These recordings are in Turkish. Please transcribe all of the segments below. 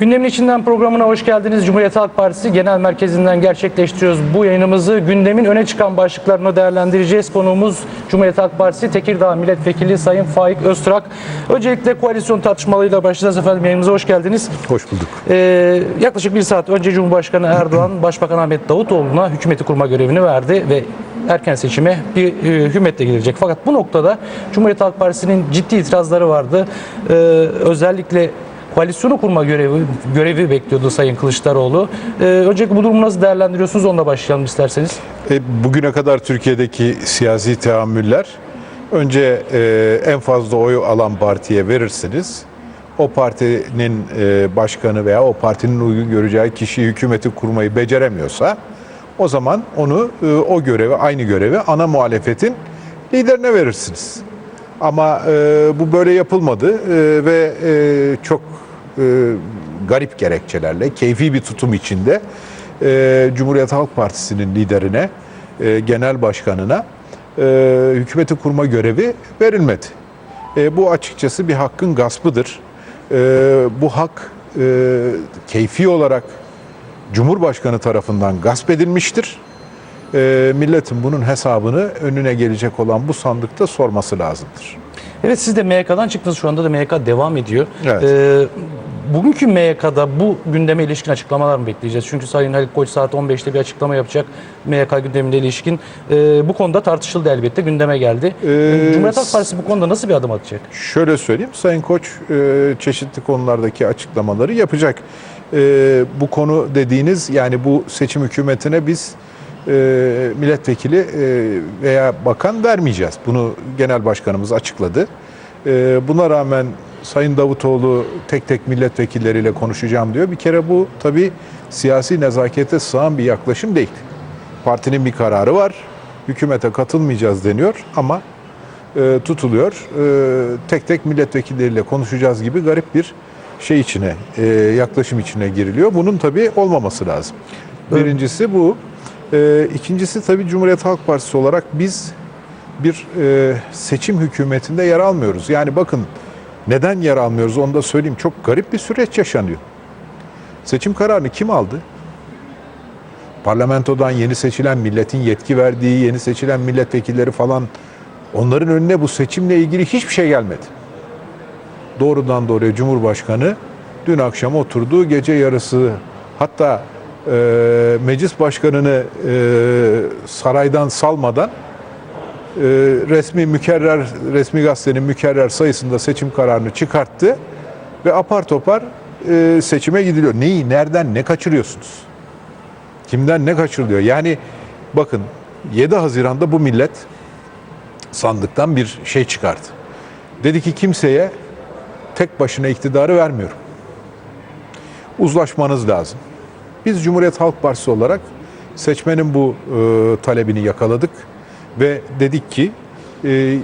Gündemin içinden programına hoş geldiniz. Cumhuriyet Halk Partisi Genel Merkezi'nden gerçekleştiriyoruz bu yayınımızı. Gündemin öne çıkan başlıklarını değerlendireceğiz. Konuğumuz Cumhuriyet Halk Partisi Tekirdağ Milletvekili Sayın Faik Öztürk. Öncelikle koalisyon tartışmalarıyla başlayacağız efendim. Yayınımıza hoş geldiniz. Hoş bulduk. Ee, yaklaşık bir saat önce Cumhurbaşkanı Erdoğan, Başbakan Ahmet Davutoğlu'na hükümeti kurma görevini verdi ve erken seçime bir e, hükümetle gidilecek. Fakat bu noktada Cumhuriyet Halk Partisi'nin ciddi itirazları vardı. Ee, özellikle koalisyonu kurma görevi görevi bekliyordu Sayın Kılıçdaroğlu. Ee, öncelikle bu durumu nasıl değerlendiriyorsunuz? Onunla başlayalım isterseniz. E, bugüne kadar Türkiye'deki siyasi teamüller önce e, en fazla oy alan partiye verirsiniz. O partinin e, başkanı veya o partinin uygun göreceği kişi hükümeti kurmayı beceremiyorsa o zaman onu e, o görevi aynı görevi ana muhalefetin liderine verirsiniz. Ama e, bu böyle yapılmadı e, ve e, çok e, garip gerekçelerle, keyfi bir tutum içinde e, Cumhuriyet Halk Partisi'nin liderine, e, genel başkanına e, hükümeti kurma görevi verilmedi. E, bu açıkçası bir hakkın gaspıdır. E, bu hak e, keyfi olarak Cumhurbaşkanı tarafından gasp edilmiştir. E, milletin bunun hesabını önüne gelecek olan bu sandıkta sorması lazımdır. Evet siz de MYK'dan çıktınız. Şu anda da MYK devam ediyor. Evet. Ee, bugünkü MYK'da bu gündeme ilişkin açıklamalar mı bekleyeceğiz? Çünkü Sayın Haluk Koç saat 15'te bir açıklama yapacak MYK gündemine ilişkin. Ee, bu konuda tartışıldı elbette. Gündeme geldi. Ee, Cumhuriyet Halk Partisi bu konuda nasıl bir adım atacak? Şöyle söyleyeyim, Sayın Koç e, çeşitli konulardaki açıklamaları yapacak. E, bu konu dediğiniz yani bu seçim hükümetine biz e, milletvekili e, veya bakan vermeyeceğiz. Bunu genel başkanımız açıkladı. E, buna rağmen Sayın Davutoğlu tek tek milletvekilleriyle konuşacağım diyor. Bir kere bu tabii siyasi nezakete sığan bir yaklaşım değil. Partinin bir kararı var. Hükümete katılmayacağız deniyor ama e, tutuluyor. E, tek tek milletvekilleriyle konuşacağız gibi garip bir şey içine, e, yaklaşım içine giriliyor. Bunun tabii olmaması lazım. Birincisi bu. E, ikincisi tabii Cumhuriyet Halk Partisi olarak biz bir e, seçim hükümetinde yer almıyoruz. Yani bakın neden yer almıyoruz onu da söyleyeyim. Çok garip bir süreç yaşanıyor. Seçim kararını kim aldı? Parlamentodan yeni seçilen milletin yetki verdiği yeni seçilen milletvekilleri falan onların önüne bu seçimle ilgili hiçbir şey gelmedi. Doğrudan doğruya Cumhurbaşkanı dün akşam oturduğu gece yarısı hatta e, meclis başkanını e, saraydan salmadan e, resmi mükerrer resmi gazetenin mükerrer sayısında seçim kararını çıkarttı ve apar topar e, seçime gidiliyor. Neyi, nereden, ne kaçırıyorsunuz? Kimden ne kaçırılıyor? Yani bakın 7 Haziran'da bu millet sandıktan bir şey çıkardı. Dedi ki kimseye tek başına iktidarı vermiyorum. Uzlaşmanız lazım. Biz Cumhuriyet Halk Partisi olarak seçmenin bu e, talebini yakaladık ve dedik ki e,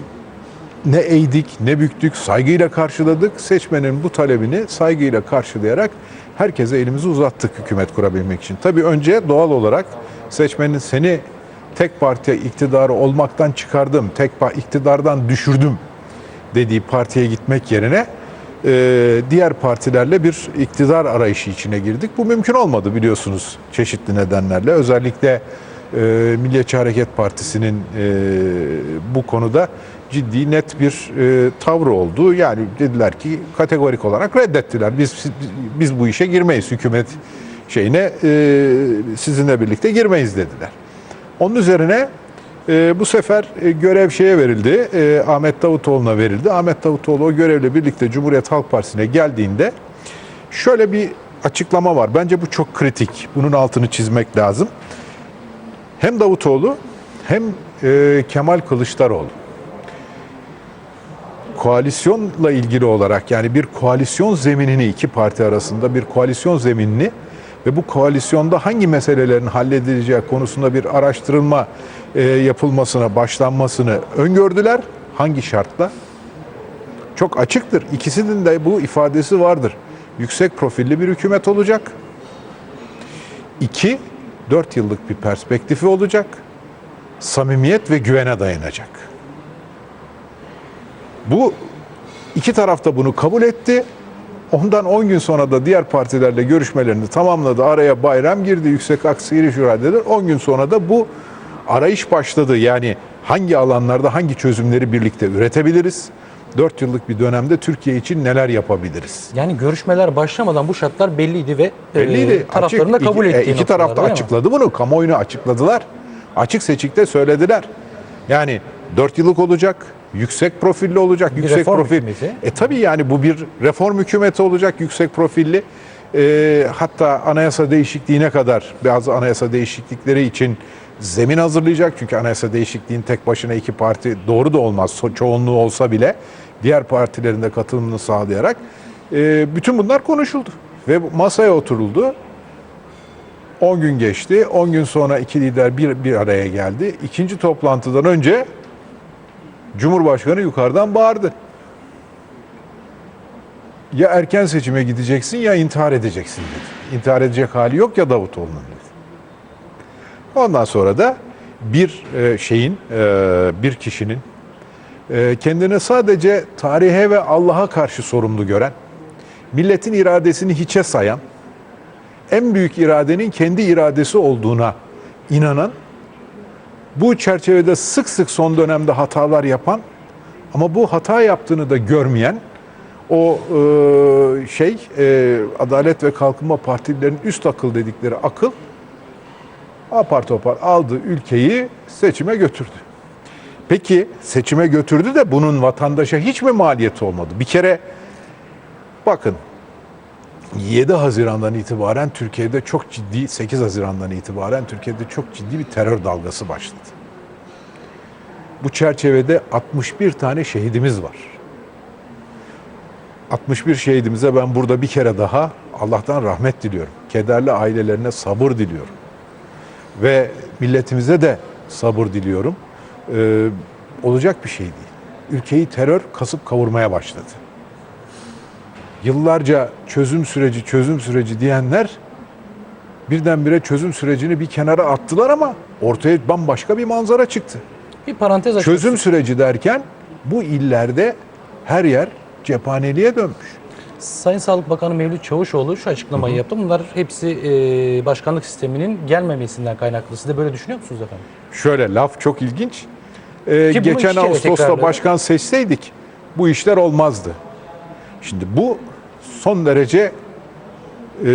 ne eğdik ne büktük saygıyla karşıladık. Seçmenin bu talebini saygıyla karşılayarak herkese elimizi uzattık hükümet kurabilmek için. Tabii önce doğal olarak seçmenin seni tek parti iktidarı olmaktan çıkardım, tek iktidardan düşürdüm dediği partiye gitmek yerine diğer partilerle bir iktidar arayışı içine girdik. Bu mümkün olmadı biliyorsunuz çeşitli nedenlerle. Özellikle e, Milliyetçi Hareket Partisi'nin e, bu konuda ciddi net bir e, tavrı oldu. Yani dediler ki kategorik olarak reddettiler. Biz biz bu işe girmeyiz hükümet şeyine e, sizinle birlikte girmeyiz dediler. Onun üzerine e, bu sefer e, görev şeye verildi. e, Ahmet Davutoğlu'na verildi. Ahmet Davutoğlu o görevle birlikte Cumhuriyet Halk Partisi'ne geldiğinde şöyle bir açıklama var. Bence bu çok kritik. Bunun altını çizmek lazım. Hem Davutoğlu hem e, Kemal Kılıçdaroğlu koalisyonla ilgili olarak yani bir koalisyon zeminini iki parti arasında bir koalisyon zeminini ve bu koalisyonda hangi meselelerin halledileceği konusunda bir araştırılma e, yapılmasına, başlanmasını öngördüler. Hangi şartla? Çok açıktır. İkisinin de bu ifadesi vardır. Yüksek profilli bir hükümet olacak. İki, dört yıllık bir perspektifi olacak. Samimiyet ve güvene dayanacak. Bu iki taraf da bunu kabul etti. Ondan 10 gün sonra da diğer partilerle görüşmelerini tamamladı. Araya bayram girdi. Yüksek Askeri Şura dediler. 10 gün sonra da bu arayış başladı. Yani hangi alanlarda hangi çözümleri birlikte üretebiliriz? 4 yıllık bir dönemde Türkiye için neler yapabiliriz? Yani görüşmeler başlamadan bu şartlar belliydi ve Belliydi. e, tarafların da kabul İki- ettiği e, İki noktalar, taraf da mi? açıkladı bunu. Kamuoyunu açıkladılar. Açık seçikte söylediler. Yani 4 yıllık olacak. Yüksek profilli olacak. yüksek reform profil. hükümeti. E tabii yani bu bir reform hükümeti olacak. Yüksek profilli. E, hatta anayasa değişikliğine kadar bazı anayasa değişiklikleri için zemin hazırlayacak. Çünkü anayasa değişikliğin tek başına iki parti doğru da olmaz. Çoğunluğu olsa bile diğer partilerin de katılımını sağlayarak e, bütün bunlar konuşuldu. Ve masaya oturuldu. 10 gün geçti. 10 gün sonra iki lider bir, bir araya geldi. İkinci toplantıdan önce Cumhurbaşkanı yukarıdan bağırdı. Ya erken seçime gideceksin ya intihar edeceksin dedi. İntihar edecek hali yok ya Davutoğlu'nun dedi. Ondan sonra da bir e, şeyin, e, bir kişinin e, kendini sadece tarihe ve Allah'a karşı sorumlu gören, milletin iradesini hiçe sayan, en büyük iradenin kendi iradesi olduğuna inanan, bu çerçevede sık sık son dönemde hatalar yapan ama bu hata yaptığını da görmeyen o e, şey e, Adalet ve Kalkınma Partilerinin üst akıl dedikleri akıl apar topar aldı ülkeyi seçime götürdü. Peki seçime götürdü de bunun vatandaşa hiç mi maliyeti olmadı? Bir kere bakın 7 Haziran'dan itibaren Türkiye'de çok ciddi 8 Haziran'dan itibaren Türkiye'de çok ciddi bir terör dalgası başladı. Bu çerçevede 61 tane şehidimiz var. 61 şehidimize ben burada bir kere daha Allah'tan rahmet diliyorum. Kederli ailelerine sabır diliyorum. Ve milletimize de sabır diliyorum. Ee, olacak bir şey değil. Ülkeyi terör kasıp kavurmaya başladı yıllarca çözüm süreci, çözüm süreci diyenler birdenbire çözüm sürecini bir kenara attılar ama ortaya bambaşka bir manzara çıktı. Bir parantez açmak Çözüm süreci derken bu illerde her yer cephaneliğe dönmüş. Sayın Sağlık Bakanı Mevlüt Çavuşoğlu şu açıklamayı yaptı. Bunlar hepsi e, başkanlık sisteminin gelmemesinden kaynaklı. Siz de böyle düşünüyor musunuz efendim? Şöyle laf çok ilginç. Ee, geçen Ağustos'ta başkan seçseydik bu işler olmazdı. Şimdi bu son derece e,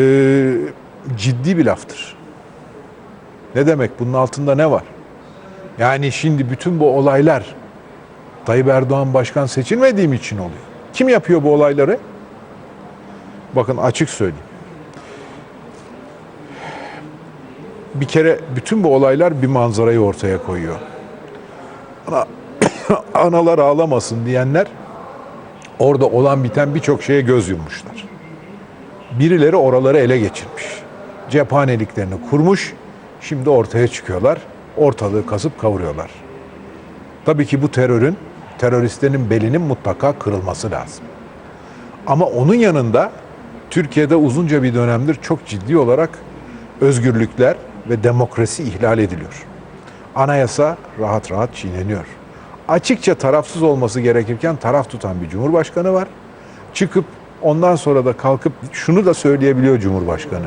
ciddi bir laftır. Ne demek? Bunun altında ne var? Yani şimdi bütün bu olaylar Tayyip Erdoğan başkan seçilmediğim için oluyor. Kim yapıyor bu olayları? Bakın açık söyleyeyim. Bir kere bütün bu olaylar bir manzarayı ortaya koyuyor. Ana, analar ağlamasın diyenler orada olan biten birçok şeye göz yummuşlar. Birileri oraları ele geçirmiş. Cephaneliklerini kurmuş. Şimdi ortaya çıkıyorlar. Ortalığı kasıp kavuruyorlar. Tabii ki bu terörün, teröristlerin belinin mutlaka kırılması lazım. Ama onun yanında Türkiye'de uzunca bir dönemdir çok ciddi olarak özgürlükler ve demokrasi ihlal ediliyor. Anayasa rahat rahat çiğneniyor. Açıkça tarafsız olması gerekirken taraf tutan bir cumhurbaşkanı var. Çıkıp ondan sonra da kalkıp şunu da söyleyebiliyor cumhurbaşkanı.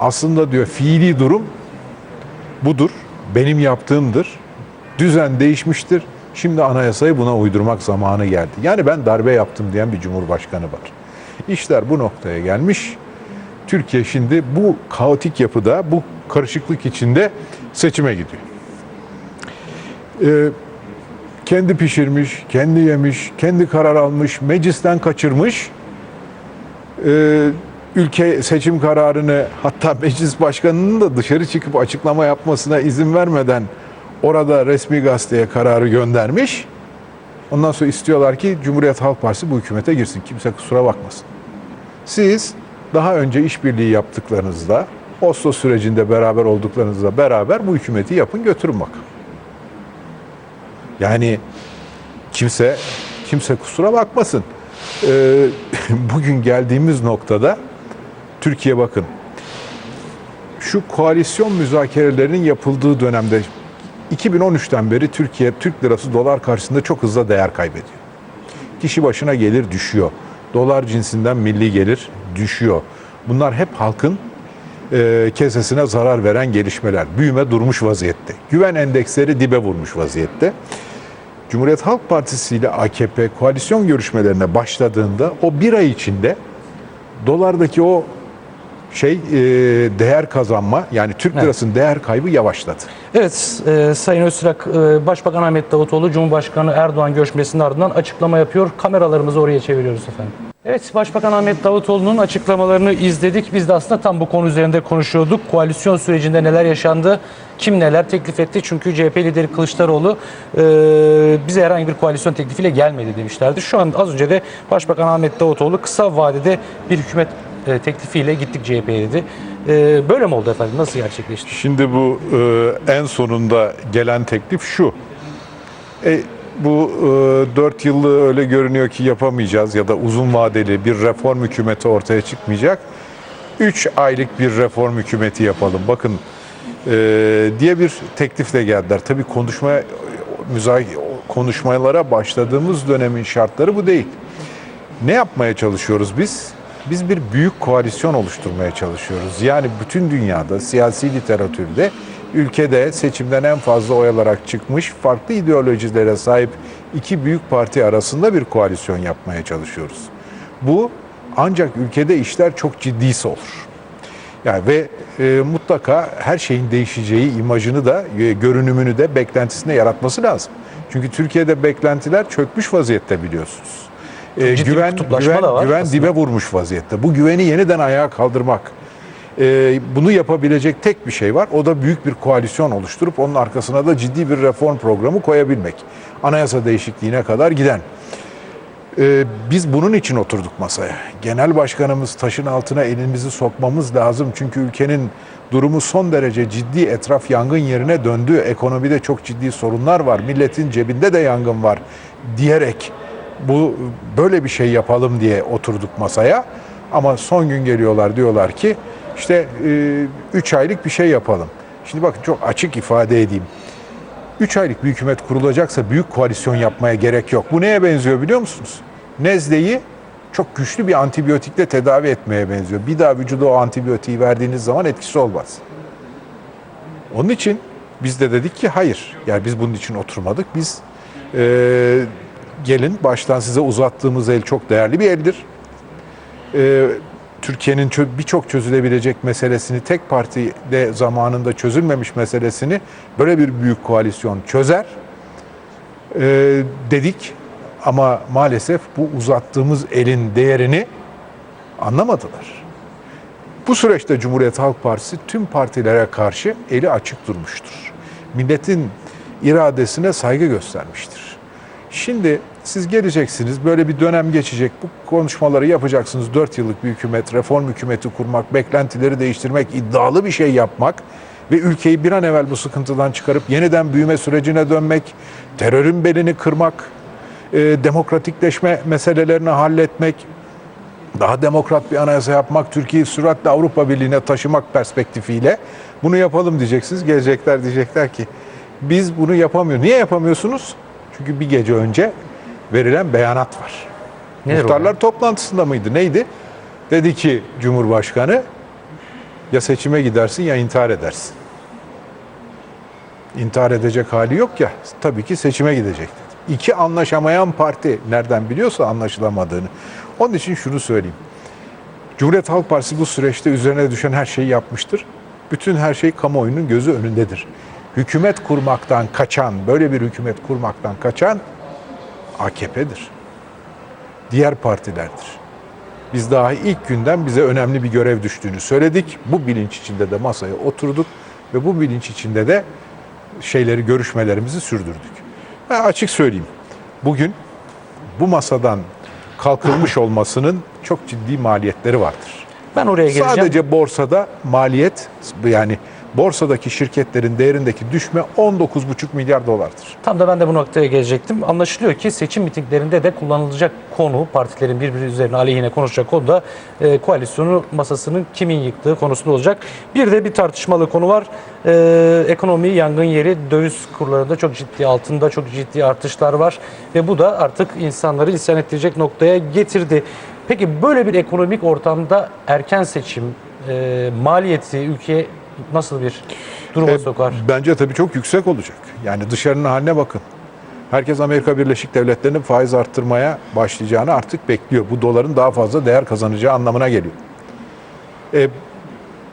Aslında diyor fiili durum budur. Benim yaptığımdır. Düzen değişmiştir. Şimdi anayasayı buna uydurmak zamanı geldi. Yani ben darbe yaptım diyen bir cumhurbaşkanı var. İşler bu noktaya gelmiş. Türkiye şimdi bu kaotik yapıda, bu karışıklık içinde seçime gidiyor. Ee, kendi pişirmiş, kendi yemiş, kendi karar almış, meclisten kaçırmış. Ee, ülke seçim kararını hatta meclis başkanının da dışarı çıkıp açıklama yapmasına izin vermeden orada resmi gazeteye kararı göndermiş. Ondan sonra istiyorlar ki Cumhuriyet Halk Partisi bu hükümete girsin. Kimse kusura bakmasın. Siz daha önce işbirliği yaptıklarınızda, Oslo sürecinde beraber olduklarınızla beraber bu hükümeti yapın götürün bakalım. Yani kimse kimse kusura bakmasın. Ee, bugün geldiğimiz noktada Türkiye bakın şu koalisyon müzakerelerinin yapıldığı dönemde 2013'ten beri Türkiye Türk lirası dolar karşısında çok hızlı değer kaybediyor. Kişi başına gelir düşüyor. Dolar cinsinden milli gelir düşüyor. Bunlar hep halkın e, kesesine zarar veren gelişmeler. Büyüme durmuş vaziyette. Güven endeksleri dibe vurmuş vaziyette. Cumhuriyet Halk Partisi ile AKP koalisyon görüşmelerine başladığında o bir ay içinde dolardaki o şey e, değer kazanma yani Türk Evet. lirasının değer kaybı yavaşladı. Evet, e, Sayın Öztürk, e, Başbakan Ahmet Davutoğlu, Cumhurbaşkanı Erdoğan görüşmesinin ardından açıklama yapıyor. Kameralarımızı oraya çeviriyoruz efendim. Evet, Başbakan Ahmet Davutoğlu'nun açıklamalarını izledik. Biz de aslında tam bu konu üzerinde konuşuyorduk. Koalisyon sürecinde neler yaşandı, kim neler teklif etti? Çünkü CHP lideri Kılıçdaroğlu e, bize herhangi bir koalisyon teklifiyle gelmedi demişlerdi. Şu an az önce de Başbakan Ahmet Davutoğlu kısa vadede bir hükümet e, teklifiyle gittik CHP'ye dedi. E, böyle mi oldu efendim? Nasıl gerçekleşti? Şimdi bu e, en sonunda gelen teklif şu. E, bu e, 4 yıllığı öyle görünüyor ki yapamayacağız ya da uzun vadeli bir reform hükümeti ortaya çıkmayacak. 3 aylık bir reform hükümeti yapalım. Bakın e, diye bir teklifle geldiler. Tabii konuşmaya müzakere konuşmalara başladığımız dönemin şartları bu değil. Ne yapmaya çalışıyoruz biz? Biz bir büyük koalisyon oluşturmaya çalışıyoruz. Yani bütün dünyada, siyasi literatürde, ülkede seçimden en fazla oy alarak çıkmış, farklı ideolojilere sahip iki büyük parti arasında bir koalisyon yapmaya çalışıyoruz. Bu ancak ülkede işler çok ciddiyse olur. Yani ve e, mutlaka her şeyin değişeceği imajını da, e, görünümünü de beklentisinde yaratması lazım. Çünkü Türkiye'de beklentiler çökmüş vaziyette biliyorsunuz. E, ciddi güven güven, da var güven aslında. dibe vurmuş vaziyette. Bu güveni yeniden ayağa kaldırmak. e, bunu yapabilecek tek bir şey var. O da büyük bir koalisyon oluşturup onun arkasına da ciddi bir reform programı koyabilmek. Anayasa değişikliğine kadar giden. Ee, biz bunun için oturduk masaya. Genel başkanımız taşın altına elimizi sokmamız lazım. Çünkü ülkenin durumu son derece ciddi etraf yangın yerine döndü. Ekonomide çok ciddi sorunlar var. Milletin cebinde de yangın var diyerek bu böyle bir şey yapalım diye oturduk masaya. Ama son gün geliyorlar diyorlar ki işte 3 aylık bir şey yapalım. Şimdi bakın çok açık ifade edeyim. 3 aylık bir hükümet kurulacaksa büyük koalisyon yapmaya gerek yok. Bu neye benziyor biliyor musunuz? Nezleyi çok güçlü bir antibiyotikle tedavi etmeye benziyor. Bir daha vücuda o antibiyotiği verdiğiniz zaman etkisi olmaz. Onun için biz de dedik ki hayır. Yani biz bunun için oturmadık. Biz eee, gelin baştan size uzattığımız el çok değerli bir eldir. Eee, Türkiye'nin birçok çözülebilecek meselesini tek partide zamanında çözülmemiş meselesini böyle bir büyük koalisyon çözer Eee, dedik ama maalesef bu uzattığımız elin değerini anlamadılar. Bu süreçte Cumhuriyet Halk Partisi tüm partilere karşı eli açık durmuştur. Milletin iradesine saygı göstermiştir. Şimdi siz geleceksiniz, böyle bir dönem geçecek, bu konuşmaları yapacaksınız. 4 yıllık bir hükümet, reform hükümeti kurmak, beklentileri değiştirmek, iddialı bir şey yapmak ve ülkeyi bir an evvel bu sıkıntıdan çıkarıp yeniden büyüme sürecine dönmek, terörün belini kırmak, e, demokratikleşme meselelerini halletmek, daha demokrat bir anayasa yapmak, Türkiye'yi süratle Avrupa Birliği'ne taşımak perspektifiyle bunu yapalım diyeceksiniz. Gelecekler diyecekler ki biz bunu yapamıyoruz. Niye yapamıyorsunuz? Çünkü bir gece önce verilen beyanat var. Nedir Muhtarlar toplantısında mıydı? Neydi? Dedi ki Cumhurbaşkanı ya seçime gidersin ya intihar edersin. İntihar edecek hali yok ya tabii ki seçime gidecek dedi. İki anlaşamayan parti nereden biliyorsa anlaşılamadığını. Onun için şunu söyleyeyim. Cumhuriyet Halk Partisi bu süreçte üzerine düşen her şeyi yapmıştır. Bütün her şey kamuoyunun gözü önündedir. Hükümet kurmaktan kaçan, böyle bir hükümet kurmaktan kaçan AKP'dir. Diğer partilerdir. Biz daha ilk günden bize önemli bir görev düştüğünü söyledik. Bu bilinç içinde de masaya oturduk ve bu bilinç içinde de şeyleri, görüşmelerimizi sürdürdük. Ben açık söyleyeyim. Bugün bu masadan kalkılmış olmasının çok ciddi maliyetleri vardır. Ben oraya geleceğim. Sadece borsada maliyet yani borsadaki şirketlerin değerindeki düşme 19,5 milyar dolardır. Tam da ben de bu noktaya gelecektim. Anlaşılıyor ki seçim mitinglerinde de kullanılacak konu, partilerin birbiri üzerine aleyhine konuşacak konu da e, koalisyonu masasının kimin yıktığı konusunda olacak. Bir de bir tartışmalı konu var. E, ekonomi yangın yeri, döviz kurlarında çok ciddi, altında çok ciddi artışlar var. Ve bu da artık insanları isyan ettirecek noktaya getirdi. Peki böyle bir ekonomik ortamda erken seçim e, maliyeti ülkeye nasıl bir duruma E, sokar? Bence tabii çok yüksek olacak. Yani dışarının haline bakın. Herkes Amerika Birleşik Devletleri'nin faiz arttırmaya başlayacağını artık bekliyor. Bu doların daha fazla değer kazanacağı anlamına geliyor. E,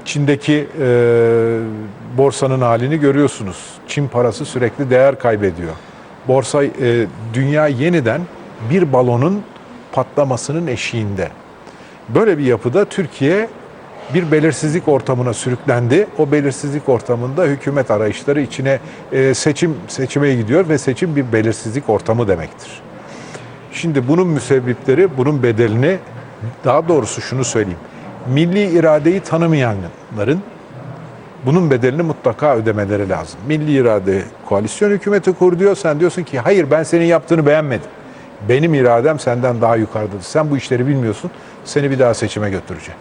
Çin'deki e, borsanın halini görüyorsunuz. Çin parası sürekli değer kaybediyor. Borsa, e, dünya yeniden bir balonun patlamasının eşiğinde. Böyle bir yapıda Türkiye bir belirsizlik ortamına sürüklendi. O belirsizlik ortamında hükümet arayışları içine e, seçim seçime gidiyor ve seçim bir belirsizlik ortamı demektir. Şimdi bunun müsebbipleri, bunun bedelini daha doğrusu şunu söyleyeyim. Milli iradeyi tanımayanların bunun bedelini mutlaka ödemeleri lazım. Milli irade koalisyon hükümeti kur diyor. Sen diyorsun ki hayır ben senin yaptığını beğenmedim. Benim iradem senden daha yukarıdadır. Sen bu işleri bilmiyorsun. Seni bir daha seçime götüreceğim.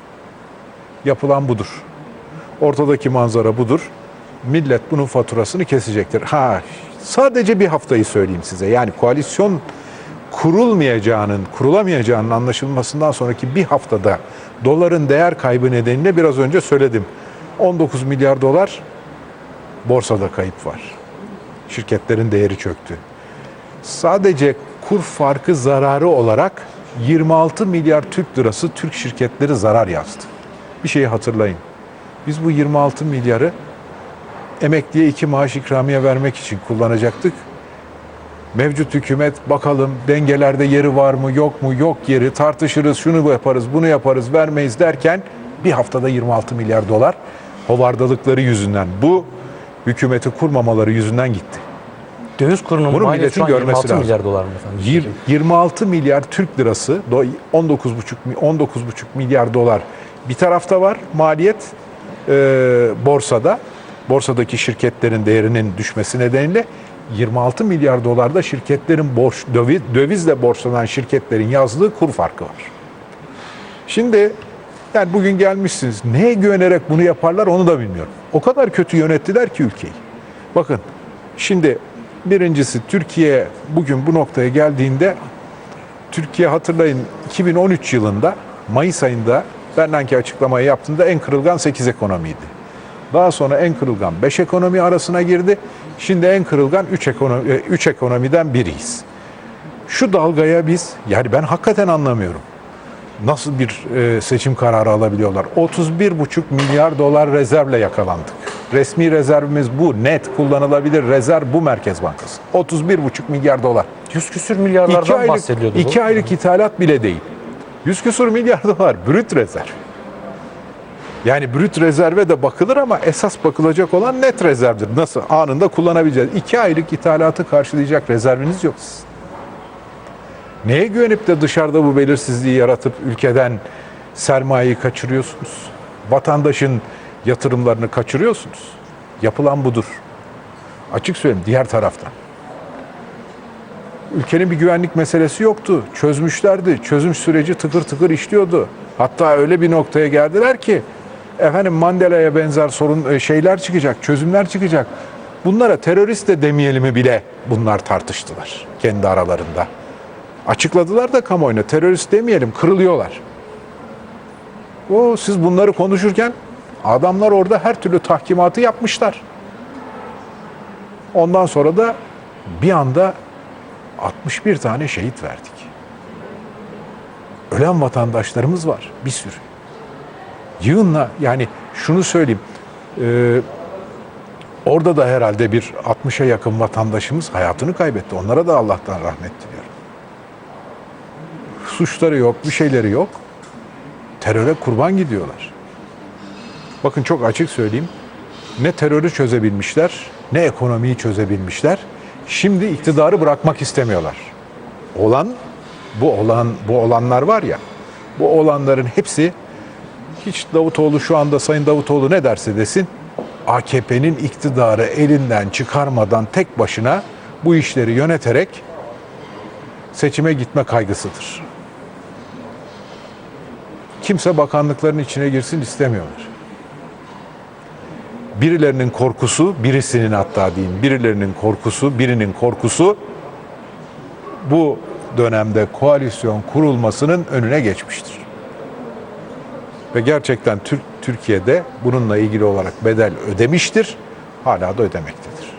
Yapılan budur. Ortadaki manzara budur. Millet bunun faturasını kesecektir. Ha sadece bir haftayı söyleyeyim size. Yani koalisyon kurulmayacağının, kurulamayacağının anlaşılmasından sonraki bir haftada doların değer kaybı nedeniyle biraz önce söyledim. 19 milyar dolar borsada kayıp var. Şirketlerin değeri çöktü. Sadece kur farkı zararı olarak 26 milyar Türk lirası Türk şirketleri zarar yazdı. Bir şeyi hatırlayın. Biz bu 26 milyarı emekliye iki maaş ikramiye vermek için kullanacaktık. Mevcut hükümet bakalım dengelerde yeri var mı yok mu yok yeri tartışırız şunu yaparız bunu yaparız vermeyiz derken bir haftada 26 milyar dolar hovardalıkları yüzünden bu hükümeti kurmamaları yüzünden gitti. Döviz kurunun Bunu milletin görmesi 26 lazım. milyar dolar mı efendim? Yir- 26 milyar Türk lirası, do- 19,5 mi- 19,5 milyar dolar bir tarafta var maliyet e, borsada. Borsadaki şirketlerin değerinin düşmesi nedeniyle 26 milyar dolarda şirketlerin borç döviz, dövizle borçlanan şirketlerin yazdığı kur farkı var. Şimdi yani bugün gelmişsiniz. Neye güvenerek bunu yaparlar onu da bilmiyorum. O kadar kötü yönettiler ki ülkeyi. Bakın şimdi birincisi Türkiye bugün bu noktaya geldiğinde Türkiye hatırlayın 2013 yılında Mayıs ayında Bernanke açıklamayı yaptığında en kırılgan 8 ekonomiydi. Daha sonra en kırılgan 5 ekonomi arasına girdi. Şimdi en kırılgan 3 ekonomi, 3 ekonomiden biriyiz. Şu dalgaya biz yani ben hakikaten anlamıyorum. Nasıl bir e, seçim kararı alabiliyorlar? 31,5 milyar dolar rezervle yakalandık. Resmi rezervimiz bu. Net kullanılabilir rezerv bu Merkez Bankası. 31,5 milyar dolar. 100 küsür İki milyarlardan aylık, bahsediyordu. iki aylık ithalat bile değil. 100 küsur milyar dolar brüt rezerv. Yani brüt rezerve de bakılır ama esas bakılacak olan net rezervdir. Nasıl? Anında kullanabileceğiz. İki aylık ithalatı karşılayacak rezerviniz yok sizin. Neye güvenip de dışarıda bu belirsizliği yaratıp ülkeden sermayeyi kaçırıyorsunuz? Vatandaşın yatırımlarını kaçırıyorsunuz. Yapılan budur. Açık söyleyeyim diğer taraftan. Ülkenin bir güvenlik meselesi yoktu. Çözmüşlerdi. Çözüm süreci tıkır tıkır işliyordu. Hatta öyle bir noktaya geldiler ki efendim Mandela'ya benzer sorun e, şeyler çıkacak, çözümler çıkacak. Bunlara terörist de demeyelim bile bunlar tartıştılar kendi aralarında. Açıkladılar da kamuoyuna terörist demeyelim kırılıyorlar. O siz bunları konuşurken adamlar orada her türlü tahkimatı yapmışlar. Ondan sonra da bir anda 61 tane şehit verdik. Ölen vatandaşlarımız var bir sürü. Yığınla yani şunu söyleyeyim. e, orada da herhalde bir 60'a yakın vatandaşımız hayatını kaybetti. Onlara da Allah'tan rahmet diliyorum. Suçları yok, bir şeyleri yok. Teröre kurban gidiyorlar. Bakın çok açık söyleyeyim. Ne terörü çözebilmişler, ne ekonomiyi çözebilmişler. Şimdi iktidarı bırakmak istemiyorlar. Olan bu olan bu olanlar var ya. Bu olanların hepsi hiç Davutoğlu şu anda Sayın Davutoğlu ne derse desin AKP'nin iktidarı elinden çıkarmadan tek başına bu işleri yöneterek seçime gitme kaygısıdır. Kimse bakanlıkların içine girsin istemiyorlar. Birilerinin korkusu, birisinin hatta diyeyim, birilerinin korkusu, birinin korkusu bu dönemde koalisyon kurulmasının önüne geçmiştir. Ve gerçekten Türk Türkiye'de bununla ilgili olarak bedel ödemiştir. Hala da ödemektedir.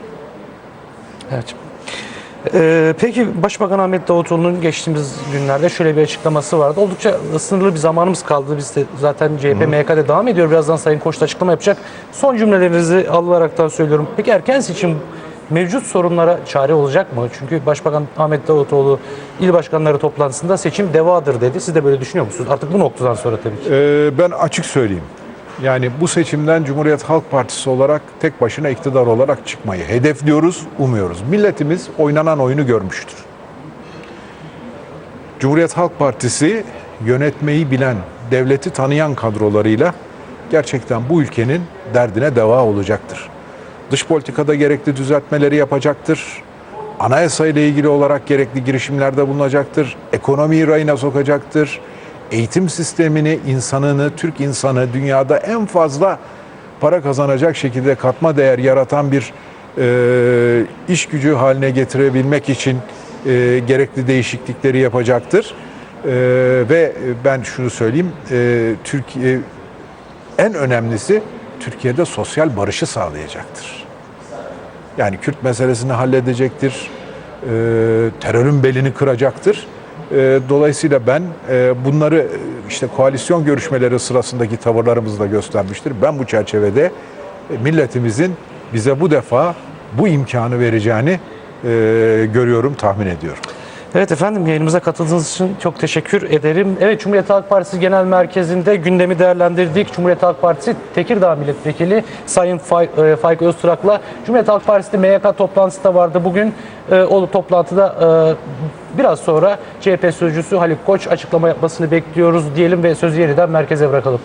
Evet. Ee, peki Başbakan Ahmet Davutoğlu'nun geçtiğimiz günlerde şöyle bir açıklaması vardı. Oldukça sınırlı bir zamanımız kaldı. Biz de zaten CHP MYK'de devam ediyor. Birazdan Sayın Koç da açıklama yapacak. Son cümlelerinizi alaraktan söylüyorum. Peki erken seçim mevcut sorunlara çare olacak mı? Çünkü Başbakan Ahmet Davutoğlu il başkanları toplantısında seçim devadır dedi. Siz de böyle düşünüyor musunuz? Artık bu noktadan sonra tabii ki. Ee, ben açık söyleyeyim. Yani bu seçimden Cumhuriyet Halk Partisi olarak tek başına iktidar olarak çıkmayı hedefliyoruz, umuyoruz. Milletimiz oynanan oyunu görmüştür. Cumhuriyet Halk Partisi yönetmeyi bilen, devleti tanıyan kadrolarıyla gerçekten bu ülkenin derdine deva olacaktır. Dış politikada gerekli düzeltmeleri yapacaktır. Anayasa ile ilgili olarak gerekli girişimlerde bulunacaktır. Ekonomiyi rayına sokacaktır. Eğitim sistemini, insanını, Türk insanı dünyada en fazla para kazanacak şekilde katma değer yaratan bir e, iş gücü haline getirebilmek için e, gerekli değişiklikleri yapacaktır. E, ve ben şunu söyleyeyim, e, Türkiye en önemlisi Türkiye'de sosyal barışı sağlayacaktır. Yani Kürt meselesini halledecektir, e, terörün belini kıracaktır. E, dolayısıyla ben e, bunları e, işte koalisyon görüşmeleri sırasındaki tavırlarımızla göstermiştir. Ben bu çerçevede milletimizin bize bu defa bu imkanı vereceğini görüyorum, tahmin ediyorum. Evet efendim yayınımıza katıldığınız için çok teşekkür ederim. Evet Cumhuriyet Halk Partisi Genel Merkezi'nde gündemi değerlendirdik. Cumhuriyet Halk Partisi Tekirdağ Milletvekili Sayın Fay, e, Faik Öztürk'la Cumhuriyet Halk Partisi'nde MYK toplantısı da vardı bugün. E, o toplantıda e, biraz sonra CHP sözcüsü Haluk Koç açıklama yapmasını bekliyoruz diyelim ve sözü yeniden merkeze bırakalım.